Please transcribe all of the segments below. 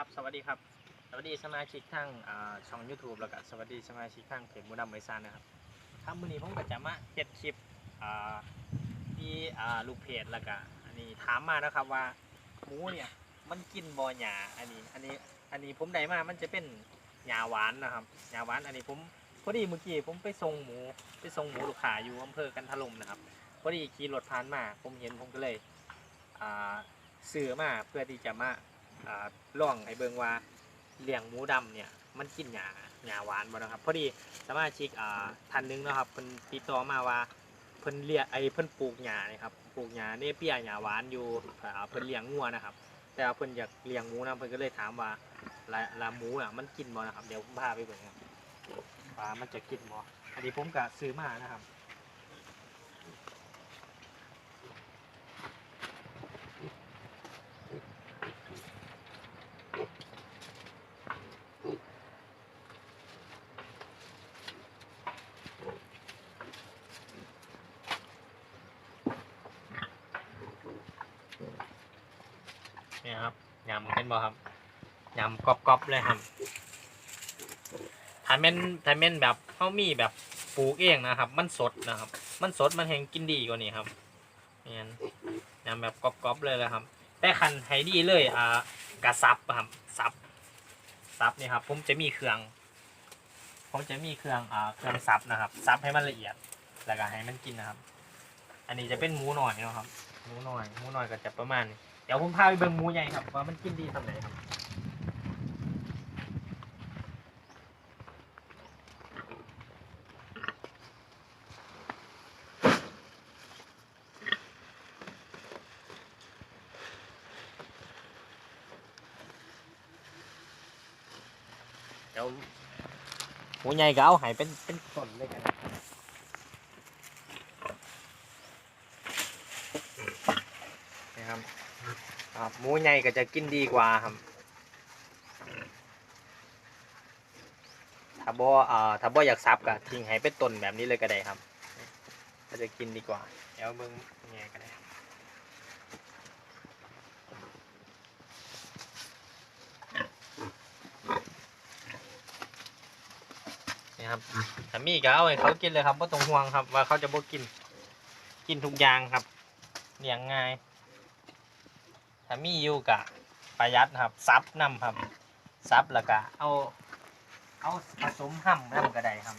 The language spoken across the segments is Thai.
ครับ สวัสดีครับ สวัสดีสมาชิกทั้งอ่าช่อง YouTube แล้วก็สวัสดีสมาชิกทั้งเพจมูดำไมซานนะครับครับมื้อนี้ผมก็จะมาเฮ็ดคลิปที่ลูกเพจแล้วก็อันนี้ถามมานะครับว่าหมูเนี่ยมันกินบ่หญ้าอันนี้อันนี้อันนี้ผมได้มามันจะเป็นหญ้าหวานนะครับหญ้าหวานอันนี้ผมพอดีเมื่อกี้ผมไปส่งหมูไปส่งหมูลูกค้าอยู่อำเภอกันทะลมนะครับพอดีขี่รถผ่านมาผมเห็นผมก็เลยอ่าซื้อมาเพื่อที่จะมา อ่าลองให้เบิงว่าเลี้ยงหมูดำเนี่ยมันกินหญ้าหญ้าหวานบ่นะครับพอดีสมาชิกอ่าท่านหนึงเนาะครับเพิ่นติดต่อมาว่าเพิ่นเลี้ยงไอ้เพิ่นปลูกหญ้านี่ครับปลูกหญ้าเนเปียหญ้าหวานอยู่อ่าเพิ่นเลี้ยงงัวนะครับ แต่ว่าเพิ่นอยากเลี้ยงหมูนะเพิ่นก็เลยถามว่าละละหมูอะมันกินบ่นะครับเดี๋ยวผมพาไปเบิ่งครับว่ามันจะกินบ่อันนี้ผมก็ซื้อมานะครับ เนี่ยครับ ยำเป็นบ่ครับยำกรอบๆเลยครับถ้าแม่นถ้าแม่นแบบเขามีแบบปลูกเองนะครับ มันสดนะครับ มันสดมันแหงกินดีกว่านี้ครับนี่ยยำแบบกรอบๆเลยเลยครับ แต่คันให้ดีเลยอ่ากระซับอะครับซับซับนี่ครับ ผมจะมีเครื่องผมจะมีเครื่องอ่าเครื่องซับนะครับซับให้มันละเอียดแล้วก็ให้มันกินนะครับ อันนี้จะเป็นหมูหน่อยนะครับหมูหน่อยหมูหน่อยก็จะประมาณนี้ เดี๋ยวผมพาไปเบิ่งหมูใหญ่ครับว่ามันกินดีทำไหนครับเดี๋ยวหมูใหญ่ก็เอาใหายเป็นเป็นต้นเลยกันนะนะครับ ครับ หมูใหญ่ก็จะกินดีกว่าครับถ้าบ่อ่าถ้าบ่อยากซับก็ทิ้งให้เป็นต้นแบบนี้เลยก็ได้ครับก็จะกินดีกว่าเดี๋ยวเบิ่งแง่ก็ได้ครับนี่ครับถ้ามีก็เอาให้เขากินเลยครับบ่ต้องห่วงครับ ว่าเขาจะบ่กิน กินทุกอย่างครับเลี้ยงง่าย ถ้ามีอยู่กะประหยัดครับซับน้ำครับซับแล้วก็เอา เอาผสมห้ำน้ำก็ได้ครับ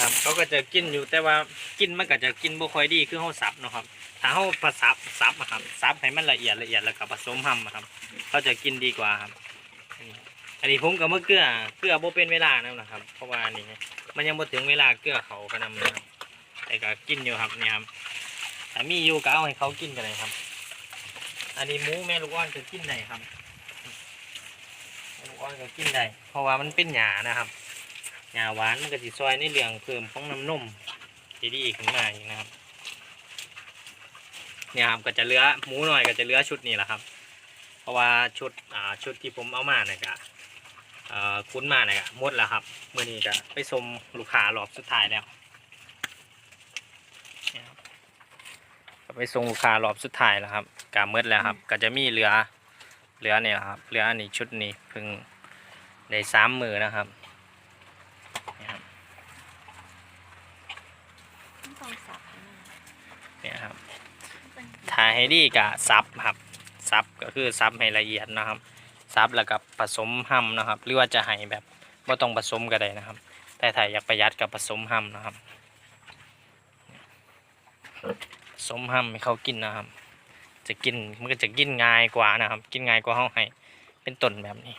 ครับ เขาก็จะกินอยู่แต่ว่ากินมันก็จะกินบ่ค่อยดีคือเขาสับเนาะครับ ถ้าเขาผสับสับอะครับสับให้มันละเอียดละเอียดแล้วก็ผสมห้ำอะครับ เขาจะกินดีกว่าครับ อันนี้ผมกับเมะเกลือเกลือบ่เป็นเวลานั่นนะครับ เพราะว่านนี้มันยังบ่ถึงเวลาเกลือเขาขนาดนั้นแต่ก็กินอยู่ครับนี่ครับแต่มีอยู่ก็เอาให้เขากินกันเลยครับ อันนี้หมูแม่ลูกอ่อนจะกินได้ครับลูกอ่อนก็กินได้เพราะว่ามันเป็นหญ้านะครับ หญ้าหวานมันก็สิซอยในเรื่องเพิ่มของน้ำนมที่ดีขึ้นมาอีกนะครับเนี่ยครับก็จะเหลือหมูหน่อยก็จะเหลือชุดนี้แหละครับ เพราะว่าชุดอ่าชุดที่ผมเอามาเนี่ยก็คุ้นมาเนี่ยก็หมดแล้วครับเมื่อนี้ก็ไปชมลูกค้ารอบสุดท้ายแล้วเนี่ยครับไปส่งลูกค้ารอบสุดท้ายแล้วครับก็หมดแล้วครับ ก็จะมีเหลือเหลือเนี่ยครับเหลืออันนี้ชุดนี้เพิ่งได้สามมือนะครับเนี่ยครับ ต้องสับให้มัน เนี่ยครับถ้าให้ดีก็ซับครับซับก็คือซับให้ละเอียดนะครับซับแล้วก็ผสมห้ำนะครับ หรือว่าจะให้แบบไม่ต้องผสมก็ได้นะครับ แต่ถ้าอยากประหยัดกับผสมห้ำนะครับผสมห้ำให้เขากินนะครับ จะกินมันก็จะกินง่ายกว่านะครับ กินง่ายกว่าเฮาให้เป็นต้นแบบนี้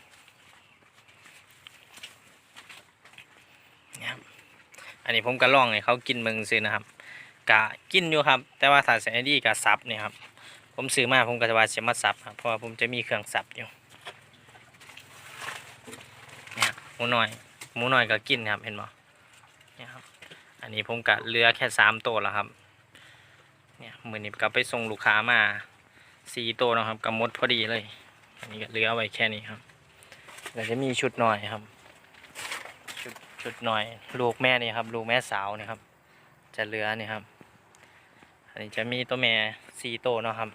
นะครับอันนี้ผมก็ล่องให้เขากินเมืองซื้อนะครับ กะกินอยู่ครับ แต่ว่าถ้าใส่ดีกับซับเนี่ยครับ ผมซื้อมาผมก็จะว่าจะมาซับครับเพราะว่าผมจะมีเครื่องซับอยู่เนี่ยครับหมูน้อยหมูน้อยก็กินครับเห็นบ่เนี่ยครับอันนี้ผมกะเลือแค่สามตัวแล้วครับเนี่ยมือนี้ก็ไปส่งลูกค้ามาสี่ตัวนะครับก็หมดพอดีเลย อันนี้ก็เลือไว้แค่นี้ครับแล้วจะมีชุดหน่อยครับชุดชุดหน่อย ลูกแม่นี่ครับ ลูกแม่สาวนี่ครับ จะเลือนี่ครับ อันนี้จะมีตัวแม่สี่ตัวเนาะครับ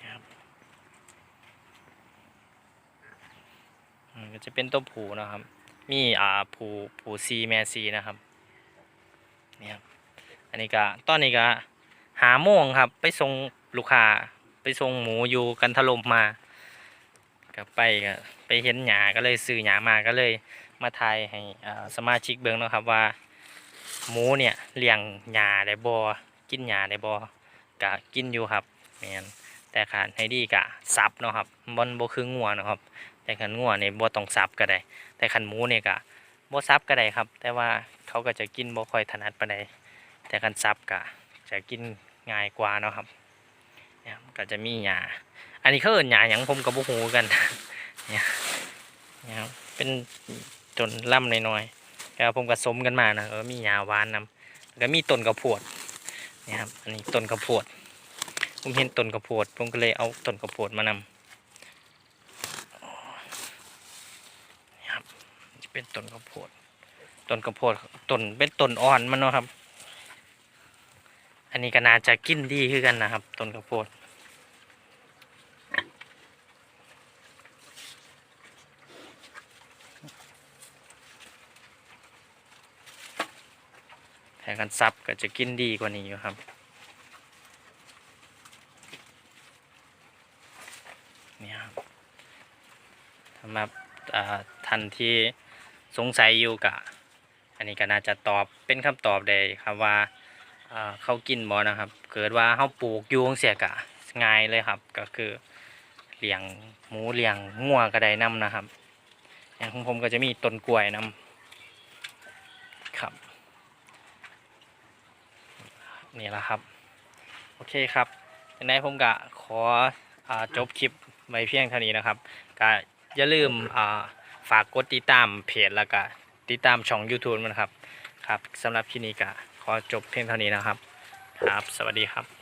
นะครับมก็จะเป็นตัวผูนะครับ มีอ่าผูผูซีแม่ซีนะครับนี่ครับ อันนี้ก็ตอนนี้ก็หาโมงครับ ไปส่งลูกค้าไปส่งหมูอยู่กันถล่มมาก็ไปก็ไปเห็นหยาก็เลยซื้อหยามาก็เลยมาทายให้สมาชิกเบิ่งนะครับว่า หมูเนี่ยเลี้ยงหญ้าได้บ่กินหญ้าได้บ่ก็กินอยู่ครับแม่นแต่ขาดให้ดีกะสับเนาะครับบ่นบ่คืองัวนะครับ แต่คันงัวนี่บ่ต้องสับก็ได้ แต่คันหมูเนี่ยก็บ่สับก็ได้ครับ แต่ว่าเขาก็จะกินบ่ค่อยถนัดปานใดแต่คันสับก็จะกินง่ายกว่าเนาะครับเนี่ยก็จะมีหญ้าอันนี้เขาเอิ้นหญ้าหยังผมก็บ่ฮู้กันเนี่ยเนี่ยครับเป็นต้นล่ำน้อยๆ แล้วผมก็สมกันมานะเออมีหญ้าหวานนำแล้วก็มีต้นกระโพดนี่ครับอันนี้ต้นกระโพดผมเห็นต้นกระโพดผมก็เลยเอาต้นกระโพดมานำนี่ครับจะเป็นต้นกระโพดต้นกระโพดต้นเป็นต้นอ่อนมันเนาะครับ อันนี้ก็น่าจะกินดีคือกันนะครับต้นกระโพด กันซับก็จะกินดีกว่านี้อยู่ครับนี่ครับสำหรับท่านที่สงสัยอยู่กะ อันนี้ก็น่าจะตอบเป็นคำตอบได้ครับว่าอ่าเขากินบ่นะครับ เกิดว่าเขาปลูกยูงเสียกะง่ายเลยครับ ก็คือเลี้ยงหมูเลี้ยงงัวก็ได้นํนะครับ อย่างของผมก็จะมีต้นกล้วยนํครับ นี่แหละครับ โอเคครับยังไงผมก็ขออจบคลิปไว้เพียงเท่านี้นะครับก็อย่าลืมฝากกดติดตามเพจแล้วก็ติดตามช่อง YouTube มันครับ ครับสำหรับคลิปนี้ก็ขอจบเพียงเท่านี้นะครับ ครับ สวัสดีครับ